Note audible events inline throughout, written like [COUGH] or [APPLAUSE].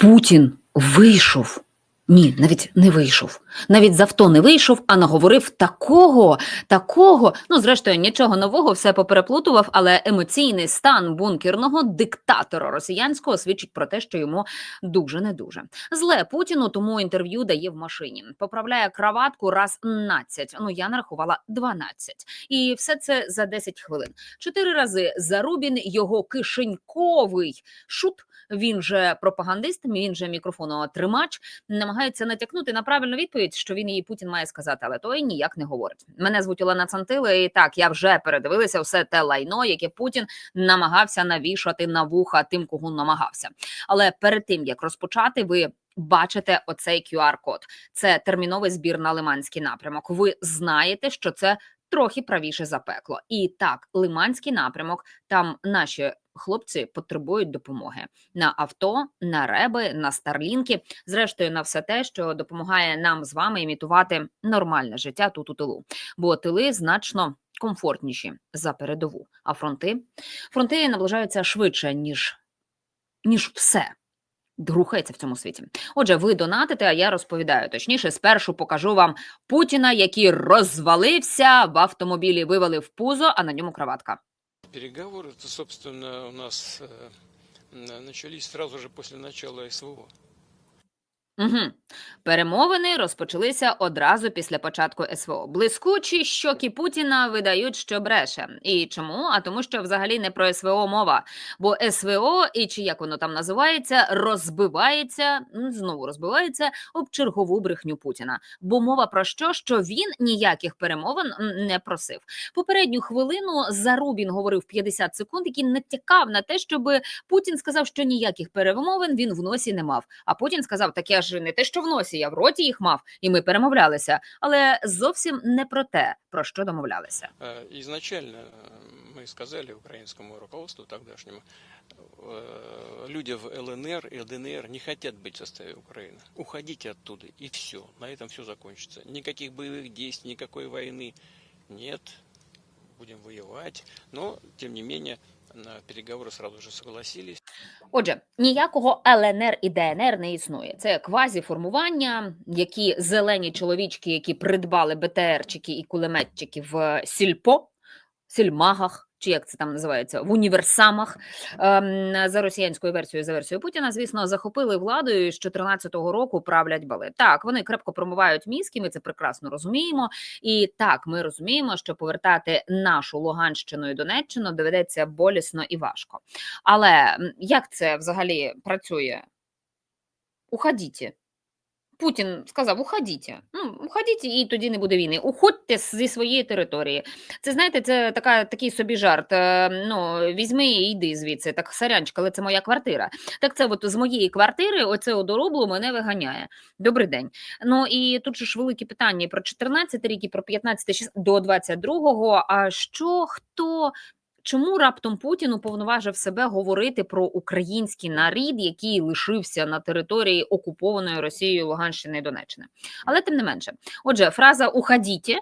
Путін вийшов. Ні, навіть не вийшов. Навіть з авто не вийшов, а наговорив такого, такого. Ну, зрештою, нічого нового, все попереплутував, але емоційний стан бункерного диктатора росіянського свідчить про те, що йому дуже не дуже. Зле Путіну, тому інтерв'ю дає в машині. Поправляє краватку раз 12, Ну я нарахувала 12. І все це за 10 хвилин. Чотири рази Зарубін, його кишеньковий шут. Він же пропагандист, він же мікрофонотримач, намагається натякнути на правильну відповідь, що він її Путін має сказати, але той ніяк не говорить. Мене звуть Олена Цантила, і так я вже передивилася все те лайно, яке Путін намагався навішати на вуха тим, кого намагався. Але перед тим як розпочати, ви. Бачите оцей QR-код. Це терміновий збір на Лиманський напрямок. Ви знаєте, що це трохи правіше за пекло. І так, Лиманський напрямок, там наші хлопці потребують допомоги на авто, на реби, на старлінки, зрештою на все те, що допомагає нам з вами імітувати нормальне життя тут у тилу. Бо тили значно комфортніші за передову. А фронти фронти наближаються швидше, ніж, ніж все Рухається в цьому світі. Отже, ви донатите, а я розповідаю. Точніше, спершу покажу вам Путіна, який розвалився в автомобілі, вивалив пузо, а на ньому краватка. Переговоры, это, собственно, у нас э, на- начались сразу же после начала СВО. Угу. Перемовини розпочалися одразу після початку СВО. Блискучі щоки Путіна видають, що бреше. І чому? А тому, що взагалі не про СВО мова. Бо СВО, і чи як воно там називається, розбивається знову розбивається об чергову брехню Путіна. Бо мова про що? Що він ніяких перемовин не просив. Попередню хвилину Зарубін говорив 50 секунд, який натякав на те, щоб Путін сказав, що ніяких перемовин він в носі не мав. А Путін сказав: так я ж не те, що в носі, я в роті їх мав, і ми перемовлялися. Але зовсім не про те, про що домовлялися. Э, Изначально э, мы сказали украинскому руководству тогдашнему, э, люди в ЛНР и ЛДНР не хотят быть в составе Украины. Уходите оттуда, и все. На этом все закончится. Никаких боевых действий, никакой войны нет. Будем воевать. Но, тем не менее, на переговори сразу же согласились. Отже, ніякого ЛНР і ДНР не існує. Це квазіформування, які зелені чоловічки, які придбали БТРчики і кулеметчики в сільпо, сільмагах. Чи як це там називається в універсамах ем, за росіянською версією, за версією Путіна, звісно, захопили владу і з 2014 року правлять бали. Так, вони крепко промивають мізки, ми це прекрасно розуміємо. І так, ми розуміємо, що повертати нашу Луганщину і Донеччину доведеться болісно і важко. Але як це взагалі працює? Уходіть. Путін сказав: уходіть. Ну, уходіть, і тоді не буде війни. Уходьте зі своєї території. Це знаєте, це така, такий собі жарт. е, Ну, візьми і йди звідси. Так, сорянчик, але це моя квартира. Так це от з моєї квартири, оце одоробло мене виганяє. Добрий день. Ну і тут ж великі питання про 14 рік, і про 15 щас- до 22-го. А що хто? Чому раптом Путін уповноважив себе говорити про український нарід, який лишився на території окупованої Росією Луганщини і Донеччини? Але тим не менше, отже, фраза «уходіть»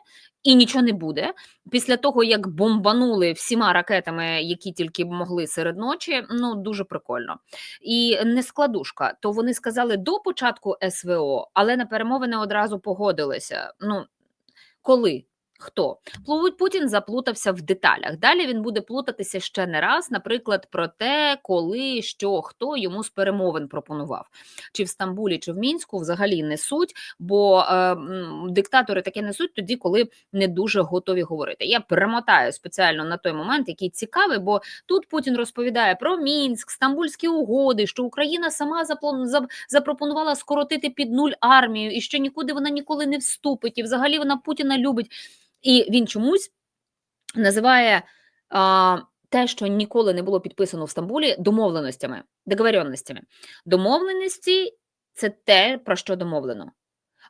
і нічого не буде після того, як бомбанули всіма ракетами, які тільки могли серед ночі. Ну дуже прикольно. І не складушка. То вони сказали до початку СВО, але на перемовини одразу погодилися. Ну коли? Хто Путін заплутався в деталях. Далі він буде плутатися ще не раз, наприклад, про те, коли, що, хто йому з перемовин пропонував, чи в Стамбулі, чи в Мінську взагалі не суть, бо е, диктатори таке несуть тоді, коли не дуже готові говорити. Я перемотаю спеціально на той момент, який цікавий, бо тут Путін розповідає про Мінськ, Стамбульські угоди, що Україна сама запропонувала скоротити під нуль армію, і що нікуди вона ніколи не вступить, і взагалі вона Путіна любить. І він чомусь називає а, те, що ніколи не було підписано в Стамбулі, домовленостями, договоренностями. Домовленості це те, про що домовлено.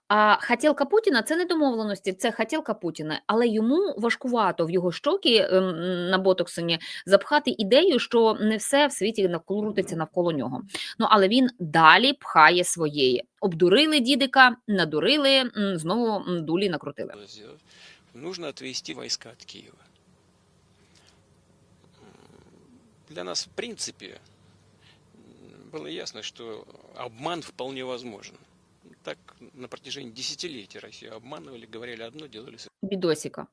А хотілка Путіна це не домовленості, це хотілка Путіна, але йому важкувато в його щоки ем, на ботоксині запхати ідею, що не все в світі навколо- крутиться навколо нього. Ну але він далі пхає своєї. Обдурили дідика, надурили, знову дулі накрутили Надо сделать. Нужно отвести войска от Киева. М, Для нас, в принципе, м, было ясно, что обман вполне возможен. Так на протяжении десятилетий Россию обманывали, говорили одно, делали Бідосіка.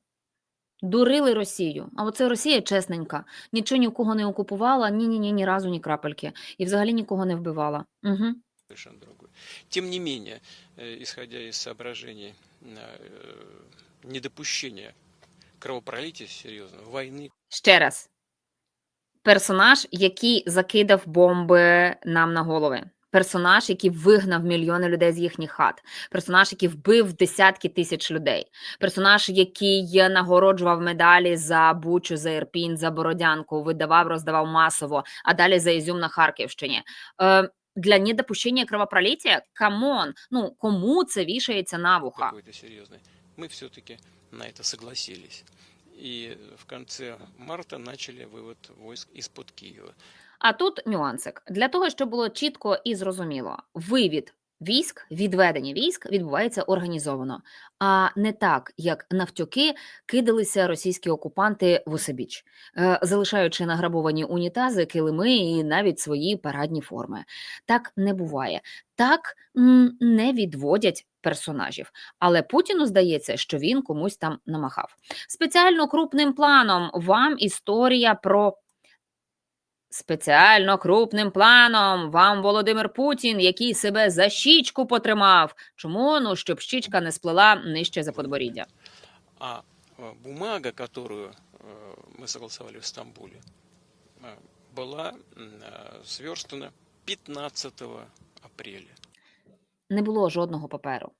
Дурили Росію. А оце Росія чесненька. Нічого ні в кого не окупувала, ні, ні, ні, ні разу ні крапельки. І взагалі нікого не вбивала. Угу. совершенно другое. Тем не менее, э, исходя из соображений недопущения кровопролития серьезного, войны, Ще раз. Персонаж, який закидав бомби нам на голови. Персонаж, який вигнав мільйони людей з їхніх хат. Персонаж, який вбив десятки тисяч людей. Персонаж, який нагороджував медалі за Бучу, за Ірпінь, за Бородянку, видавав, роздавав масово, а далі за Ізюм на Харківщині. Е, для недопущення кровопролиття? Камон, ну кому це вішається на вуха? какой-то серьезный, мы все-таки на это согласились. И в конце марта начали вывод войск из-под Киева. А тут нюансик. Для того, щоб було чітко і зрозуміло, вивід військ, відведення військ відбувається організовано, а не так, як навтюки кидалися російські окупанти в усебіч, е, залишаючи награбовані унітази, килими і навіть свої парадні форми. Так не буває. Так не відводять персонажів. Але Путіну здається, що він комусь там намахав. Спеціально крупним планом вам історія про Спеціально крупним планом вам Володимир Путін, який себе за щічку потримав. Чому? Ну, щоб щічка не сплела нижче за подборіддя. А э, бумага, которую э, мы согласовали в Стамбуле, э, была м, э, сверстана 15 апреля. Не було жодного паперу.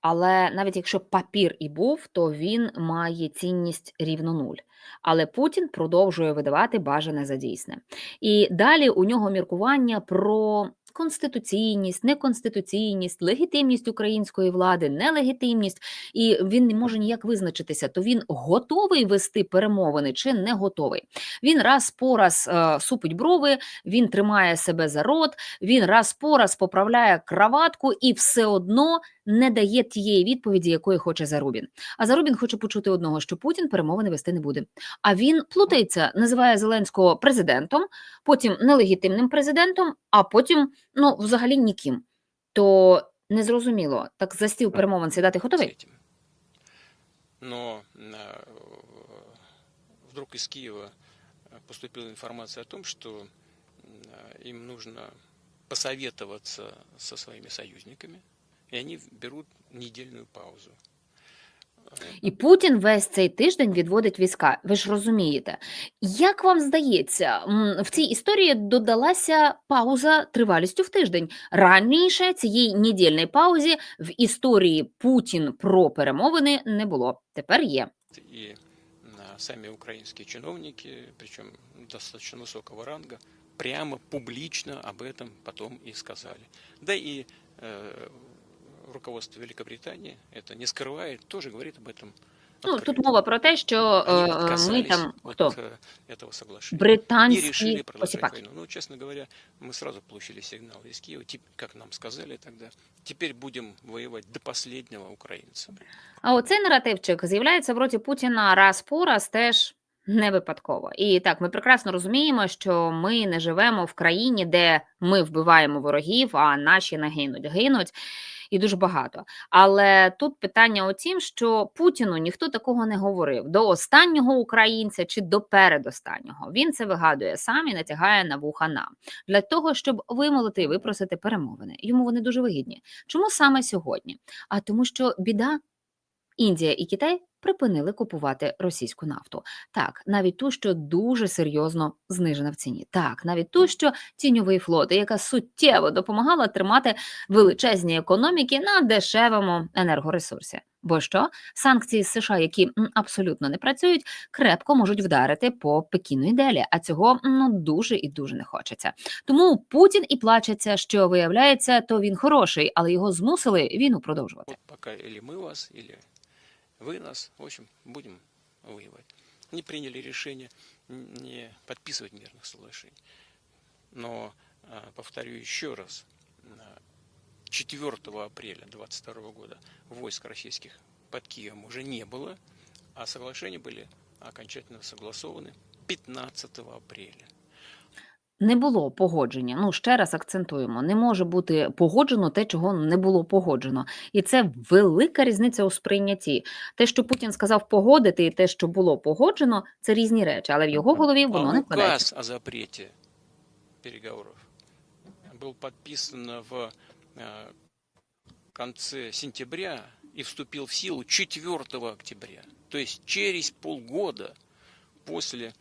Але навіть якщо папір і був, то він має цінність рівно нуль. Але Путін продовжує видавати бажане за дійсне. І далі у нього міркування про конституційність, неконституційність, легітимність української влади, нелегітимність, і він не може ніяк визначитися, то він готовий вести перемовини чи не готовий. Він раз по раз е, супить брови, він тримає себе за рот, він раз по раз поправляє краватку і все одно не дає тієї відповіді, якої хоче Зарубін. А Зарубін хоче почути одного, що Путін перемовини вести не буде. А він плутається, називає Зеленського президентом, потім нелегітимним президентом, а потім ну взагалі ніким. То незрозуміло, так за стіл перемовин сідати с готовий? этим. Но э, вдруг из Киева э, поступила информация о том, что э, им нужно посоветоваться со своими союзниками, и они берут недельную паузу. Э, І Путін весь цей тиждень відводить війська. Ви ж розумієте, як вам здається, м, в цій історії додалася пауза тривалістю в тиждень. Раніше цієї недільної паузі в історії Путін про перемовини не було. Тепер є. И а, сами украинские чиновники, причем достаточно высокого ранга, прямо публично об этом потом и сказали. Да и э, руководство Великобритании это не скрывает, тоже говорит об этом. Ну тут открыто. мова про те, що Они е, ми отказались там от хто э, этого соглашения. И британські решили продолжать посіпаки. войну. Ну, честно говоря, мы сразу получили сигнал из Киева, тип- как нам сказали тогда, теперь будем воевать до последнего украинца. А оцей наративчик з'являється в роті Путіна раз по раз теж не випадково. І так, ми прекрасно розуміємо, що ми не живемо в країні, де ми вбиваємо ворогів, а наші не гинуть. Гинуть і дуже багато. Але тут питання у тім, що Путіну ніхто такого не говорив до останнього українця чи до передостаннього. Він це вигадує сам і натягає на вуха нам для того, щоб вимолити і випросити перемовини. Йому вони дуже вигідні. Чому саме сьогодні? А тому, що біда Індія і Китай припинили купувати російську нафту. Так, навіть ту, що дуже серйозно знижена в ціні. Так, навіть ту, що тіньовий флот, яка суттєво допомагала тримати величезні економіки на дешевому енергоресурсі. Бо що санкції США, які абсолютно не працюють, крепко можуть вдарити по Пекіну і Делі, а цього ну дуже і дуже не хочеться. Тому Путін і плачеться, що виявляється, то він хороший, але його змусили війну продовжувати. Вот пока или вас, или вы нас, в общем, будем воевать. Они приняли решение не подписывать мирных соглашений. Но, а, повторю еще раз, а, 4 апреля 2022 года войск российских под Киевом уже не было, а соглашения были окончательно согласованы 15 апреля. Не було погодження. Ну, ще раз акцентуємо: не може бути погоджено те, чого не було погоджено. І це велика різниця у сприйнятті. Те, що Путін сказав погодити, і те, що було погоджено, це різні речі, але в його голові А воно не вкладається. указ о запрете переговоров был подписан в э, конце сентября и вступил в силу 4 октября. То есть через полгода после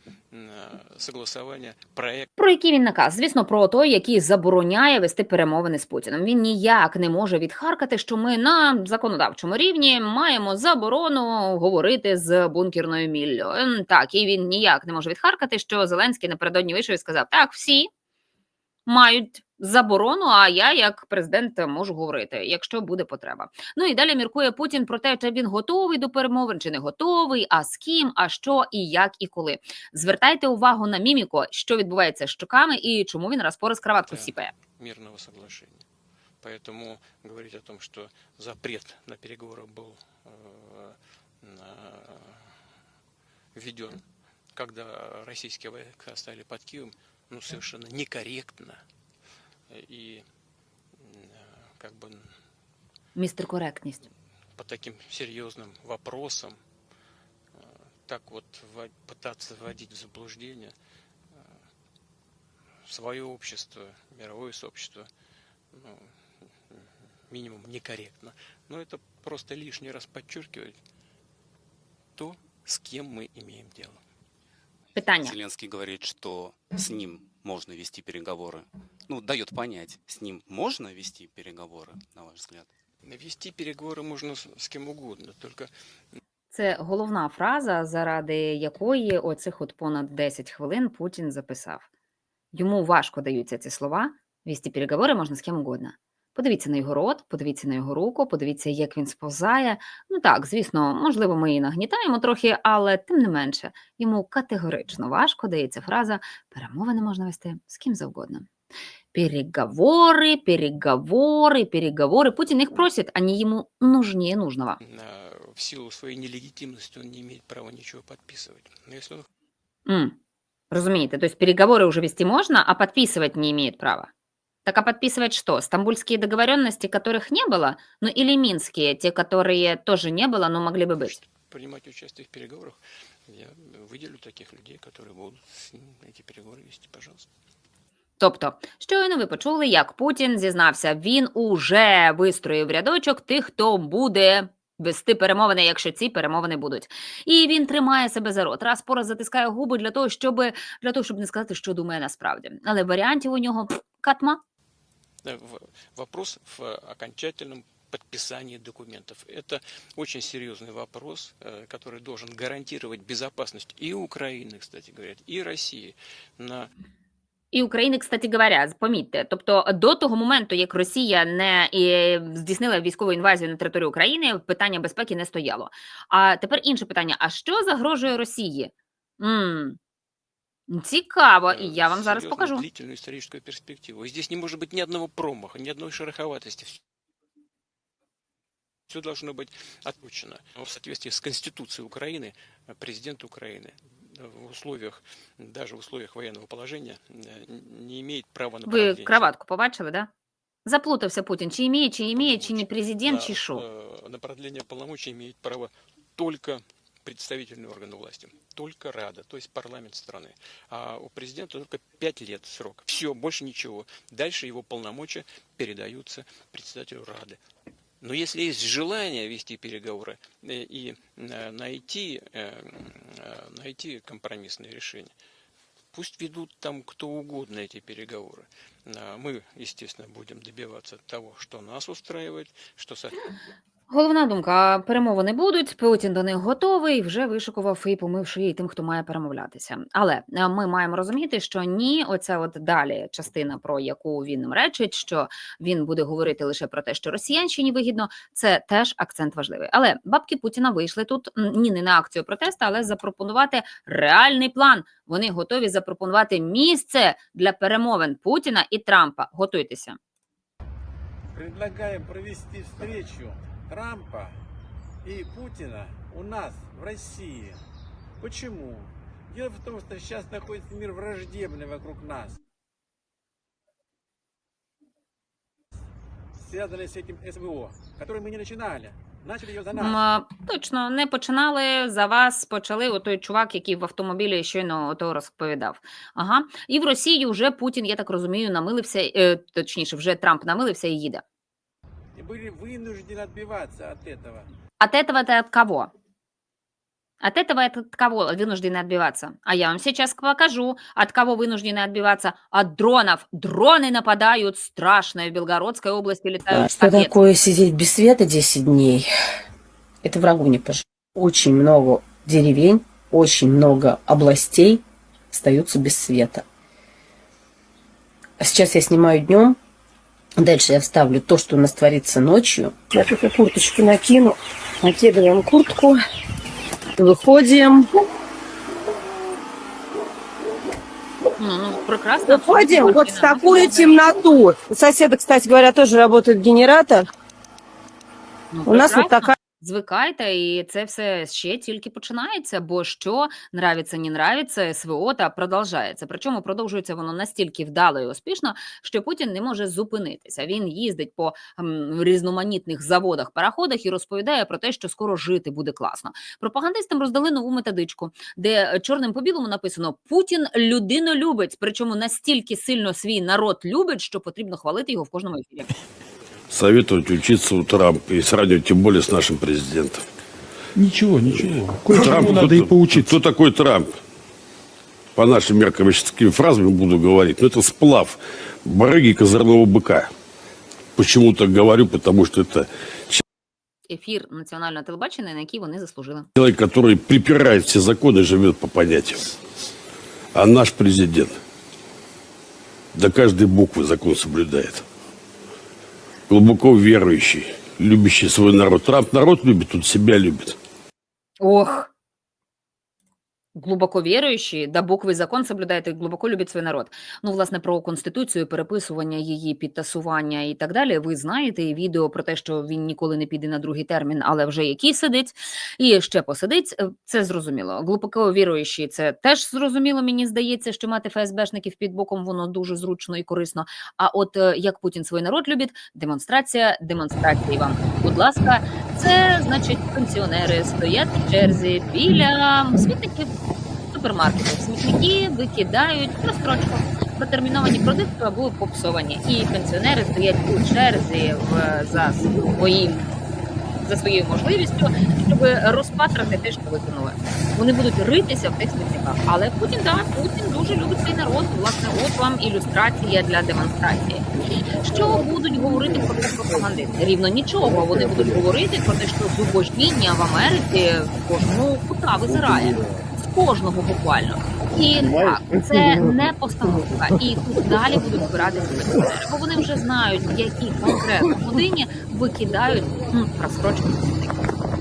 согласування проект. Про який він наказ? Звісно, про той, який забороняє вести перемовини з Путіним. Він ніяк не може відхаркати, що ми на законодавчому рівні маємо заборону говорити з бункерною міллю. Ем, Так, і він ніяк не може відхаркати, що Зеленський напередодні вийшов і сказав: так, всі мають заборону, а я, як президент, можу говорити, якщо буде потреба. Ну і далі міркує Путін про те, чи він готовий до перемовин, чи не готовий, а з ким, а що і як і коли. Звертайте увагу на міміку, що відбувається з щоками і чому він раз по раз краватку Так. сіпає. мирного соглашения. Поэтому говорить о том, что запрет на переговоры был э, на- введен, когда российские войска стали под Киевом, ну, совершенно некорректно и э, как бы Містер коректність. по таким серьезным вопросам э, так вот во- пытаться вводить в заблуждение э, свое общество, мировое сообщество, ну, минимум некорректно. Но это просто лишний раз подчеркивает то, с кем мы имеем дело. Питання. Зеленский говорит, что с ним можно вести переговоры. Ну, дает понять, с ним можно вести переговоры, на ваш взгляд? Вести переговоры можно с, с кем угодно, только Це головна фраза, заради якої оцих от понад 10 хвилин Путін записав. Йому важко даються ці слова. Вісті переговори можна з ким угодно. Подивіться на його рот, подивіться на його руку, подивіться, як він сповзає. Ну так, звісно, можливо, ми і нагнітаємо трохи, але тим не менше, йому категорично важко дається фраза перемовини можна вести з ким завгодно. Переговори, переговори, переговори. Путін їх просить, ані йому нужніє нужного. э, в силу своей нелегитимности он не имеет права ничего подписывать. Но если он М, Разумеете, то есть переговоры уже вести можно, а подписывать не имеет права. Так а подписывать что? Стамбульские договоренности, которых не было? Ну или минские, те, которые тоже не было, но могли бы быть? хочет принимать участие в переговорах, я выделю таких людей, которые будут с ним эти переговоры вести, пожалуйста. Тобто, щойно ви почули, як Путін зізнався, він уже вистроїв рядочок тих, хто буде вести перемовини, якщо ці перемовини будуть. І він тримає себе за рот, раз по раз затискає губи для того, щоб для того, щоб не сказати, що думає насправді. Але варіантів у нього пф, катма. Да, в- Вопрос в окончательном подписании документов. Это очень серьезный вопрос, э, который должен гарантировать безопасность и Украины, кстати говоря, и России на І України, кстати говоря, помітьте, тобто до того моменту, як Росія не і, здійснила військову інвазію на територію України, питання безпеки не стояло. А тепер інше питання: а що загрожує Росії? м Цікаво, і э, я вам зараз серьезную покажу. длительную историческую перспективу. И здесь не может быть ни одного промаха, ни одной шероховатости. Все должно быть отпущено в соответствии с Конституцией Украины. э, Президент Украины э, в условиях, даже в условиях военного положения, э, не имеет права на Ви продление краватку побачили, да? Заплутався Путін, чи іміє, чи іміє, чи не полномочий. президент, На, чи що. э, На продление полномочий имеет право только представительный орган власти, только Рада, то есть парламент страны. А у президента только пять лет срок. Все, больше ничего. Дальше его полномочия передаются председателю Рады. Но если есть желание вести переговоры э, и э, найти, э, найти компромиссное решение, пусть ведут там кто угодно эти переговоры. А Мы, естественно, будем добиваться того, что нас устраивает, что Головна думка: перемовини будуть. Путін до них готовий, вже вишикував і помив шиї тим, хто має перемовлятися. Але е, ми маємо розуміти, що ні, оця от далі частина, про яку він речить, що він буде говорити лише про те, що росіянщині вигідно, це теж акцент важливий. Але бабки Путіна вийшли тут ні не на акцію протесту, але запропонувати реальний план. Вони готові запропонувати місце для перемовин Путіна і Трампа. Готуйтеся. Предлагаем провести встречу Трампа и Путина у нас в России. Почему? Дело в том, что сейчас находится мир враждебный вокруг нас. Связанное с этим СВО, который мы не начинали. М, точно не починали за вас. Почали той чувак, який в автомобілі щойно ото розповідав. Ага, і в Росії вже Путін, я так розумію, намилився, е, точніше, вже Трамп намилився і їде. И были вынуждены отбиваться от этого. От этого это от кого? От этого это от кого вынуждены отбиваться? А я вам сейчас покажу, от кого вынуждены отбиваться. От дронов. Дроны нападают страшно. В Белгородской области А летают Что шахеды. такое сидеть без света 10 дней? Это врагу не пожелать. Очень много деревень, очень много областей остаются без света. А сейчас я снимаю днем. Дальше я вставлю то, что у нас творится ночью. Я только курточку накину. Накидываем куртку. Выходим. Ну, прекрасно. Выходим вот в такую темноту. У соседа, кстати говоря, тоже работает генератор. Ну, У нас вот такая Звикайте, і це все ще тільки починається, бо що нравиться, не нравиться, СВО та продовжається. Причому продовжується воно настільки вдало і успішно, що Путін не може зупинитися. Він їздить по різноманітних заводах, параходах і розповідає про те, що скоро жити буде класно. Пропагандистам роздали нову методичку, де чорним по білому написано Путін людинолюбець, причому настільки сильно свій народ любить, що потрібно хвалити його в кожному ефірі. Советовать учиться у Трампа и сравнивать тем более с нашим президентом. Ничего, ничего. Кое-чему кто- надо и поучиться. Кто такой Трамп? По нашим меркам, я сейчас такими фразами буду говорить, но это сплав барыги козырного быка. Почему так говорю? Потому что это Ефір національного телебачення, на який вони заслужили. человек, который припирает все законы, живет по понятиям. А наш президент до каждой буквы закон соблюдает. Глубоко верующий, любящий свой народ. Трамп народ любит, он себя любит. Ох. Глибоко віруючі, да букви закон соблюдаєте, глибоко любить свій народ. Ну, власне, про конституцію, переписування її, підтасування і так далі. Ви знаєте відео про те, що він ніколи не піде на другий термін, але вже який сидить, і ще посидить. е, Це зрозуміло. Глибоко віруючі, це теж зрозуміло. Мені здається, що мати ФСБшників під боком воно дуже зручно і корисно. А от е, як Путін свій народ любить, демонстрація, демонстрації вам. Будь ласка, це значить пенсіонери стоять в черзі біля смітників супермаркетів. Смітники викидають прострочку протерміновані продукти або попсовані. І пенсіонери стоять у черзі в, за своїм. За своєю можливістю, щоб розпатрати те, що викинули. Вони будуть ритися в тих смітниках. Але Путін, да, Путін дуже любить свій народ. Власне, от вам ілюстрація для демонстрації. Що будуть говорити про пропагандисти? Рівно нічого. Вони будуть говорити про те, що зубожіння в Америці з кожного кута визирає. Кожного буквально. І так, це не постановка. І тут далі будуть збиратися пенсіонери, бо вони вже знають, в якій конкретно годині викидають розстрочку смітників.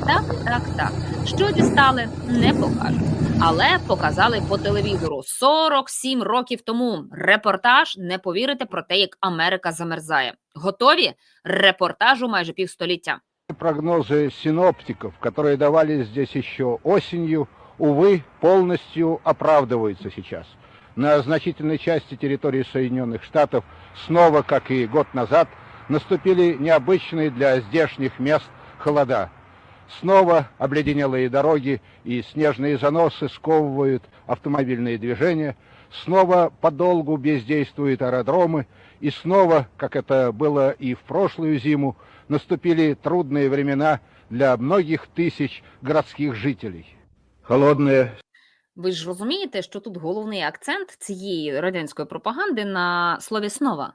Так, так, так. Що дістали, не покажуть. Але показали по телевізору 47 років тому. Репортаж не повірите про те, як Америка замерзає. Готові? Репортажу майже півстоліття. Прогнозы синоптиков, которые давали здесь еще осенью, увы, полностью оправдываются сейчас. На значительной части территории Соединенных Штатов снова, как и год назад, наступили необычные для здешних мест холода. Снова обледенелые дороги и снежные заносы сковывают автомобильные движения, снова подолгу бездействуют аэродромы, и снова, как это было и в прошлую зиму, наступили трудные времена для многих тысяч городских жителей Холодная Ви ж розумієте, що тут головний акцент цієї радянської пропаганди на слові снова.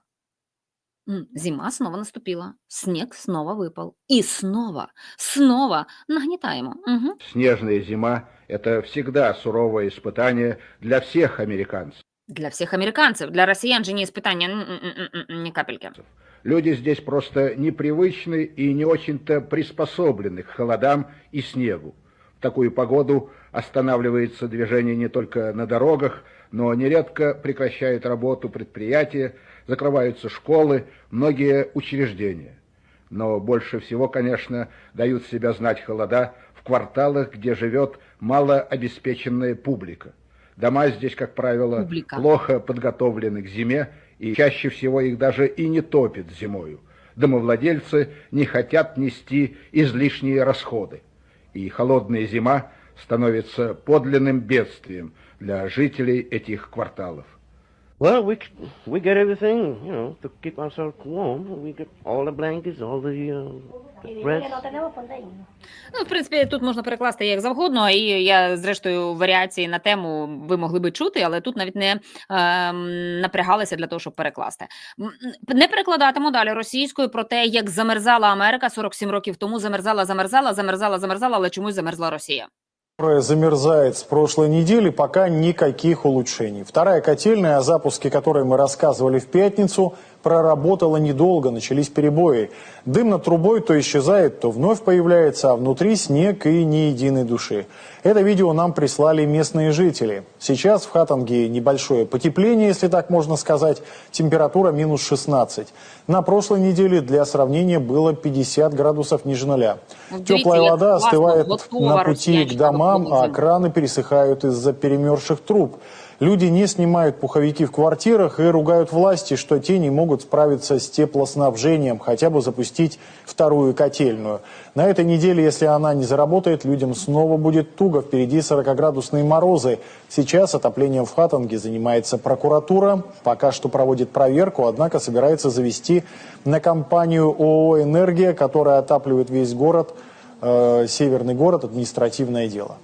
М, Зима снова наступила, сніг снова випав. І снова, снова нагнітаємо. Угу. снежная зима – это всегда суровое испытание для всех американцев. Для всіх американців, для росіян же ні спитання м, м, м, м, м, ні капельки. Люди здесь просто непривычны и не очень-то приспособлены к холодам и снегу. Такую погоду останавливается движение не только на дорогах, но нередко прекращают работу предприятия, закрываются школы, многие учреждения. Но больше всего, конечно, дают себя знать холода в кварталах, где живет малообеспеченная публика. Дома здесь, как правило, Публика. плохо подготовлены к зиме, и чаще всего их даже и не топит зимою. домовладельцы не хотят нести излишние расходы. И холодная зима становится подлинным бедствием для жителей этих кварталов. Well, we c- we get everything, you know, to keep ourselves warm. We get all the blankets, all the, uh, the breads. Ну, в принципі, тут можна перекласти як завгодно, і я, зрештою, варіації на тему ви могли би чути, але тут навіть не ем, напрягалися для того, щоб перекласти. Не перекладатиму далі російською про те, як замерзала Америка 47 років тому. Замерзала, замерзала, замерзала, замерзала, але чомусь замерзла Росія. Которая замерзает с прошлой недели, пока никаких улучшений. Вторая котельная, о запуске которой мы рассказывали в пятницу, проработала недолго, начались перебои. Дым над трубой то исчезает, то вновь появляется, а внутри снег и ни единой души. Это видео нам прислали местные жители. Сейчас в Хатанге небольшое потепление, если так можно сказать, температура минус 16. На прошлой неделе для сравнения было 50 градусов ниже нуля. Вот Теплая вода остывает на пути к домам, а краны пересыхают из-за перемерзших труб. Люди не снимают пуховики в квартирах и ругают власти, что те не могут справиться с теплоснабжением, хотя бы запустить вторую котельную. На этой неделе, если она не заработает, людям снова будет туго. Впереди 40-градусные морозы. Сейчас отоплением в Хатанге занимается прокуратура. Пока что проводит проверку, однако собирается завести на компанию ООО «Энергия», которая отапливает весь город, э, северный город, административное дело.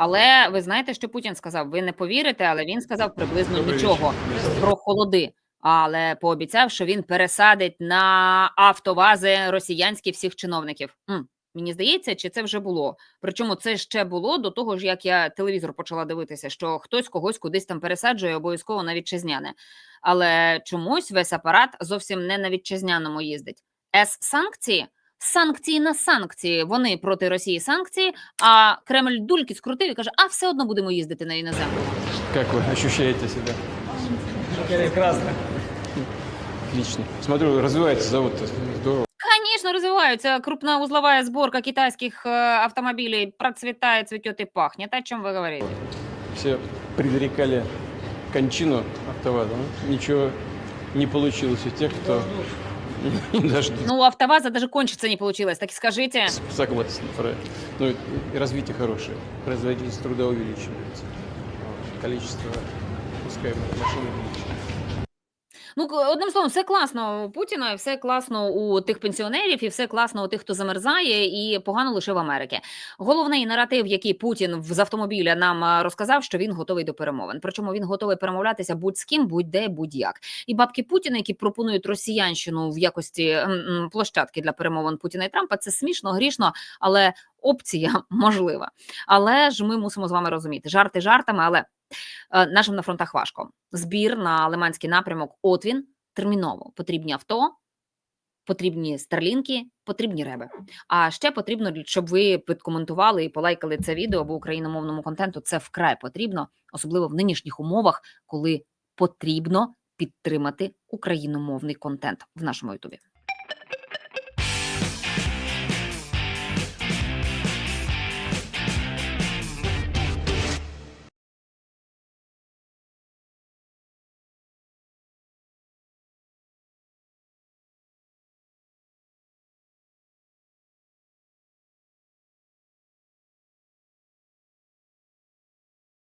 Але ви знаєте, що Путін сказав? Ви не повірите, але він сказав приблизно нічого про холоди. Але пообіцяв, що він пересадить на автовази росіянські всіх чиновників. М, мені здається, чи це вже було? Причому це ще було до того ж, як я телевізор почала дивитися, що хтось когось кудись там пересаджує, обов'язково на вітчизняне. Але чомусь весь апарат зовсім не на вітчизняному їздить. С-санкції санкції на санкції. Вони проти Росії санкції, а Кремль дульки скрутив і каже: а все одно будемо їздити на іноземну. Как вы ощущаете себя? Прекрасно. Отлично. Смотрю, развивается завод здорово. Звісно, розвиваються. Крупна узловая зборка китайських е, автомобілів процвітає, цвітет і пахне. Та о чому ви говорите? Все предрекали кончину АвтоВАЗа. но Ничего не получилось у тех, кто [LAUGHS] не. Ну, у АвтоВАЗа даже кончиться не получилось, так и скажите. Согласен, про- Ну, развитие хорошее. Производительность труда увеличивается. Количество пускаемых машин увеличивается. Ну, одним словом, все класно у Путіна, і все класно у тих пенсіонерів, і все класно у тих, хто замерзає, і погано лише в Америки. Головний наратив, який Путін з автомобіля нам розказав, що він готовий до перемовин. Причому він готовий перемовлятися будь з ким, будь-де, будь-як. І бабки Путіна, які пропонують росіянщину в якості площадки для перемовин Путіна і Трампа, це смішно, грішно, але опція [LAUGHS] можлива. Але ж ми мусимо з вами розуміти жарти жартами, але нашим на фронтах важко. Збір на Лиманський напрямок. От він терміново. Потрібні авто, потрібні старлінки, потрібні реби. А ще потрібно, щоб ви підкоментували і полайкали це відео, бо україномовному контенту це вкрай потрібно, особливо в нинішніх умовах, коли потрібно підтримати україномовний контент в нашому Ютубі.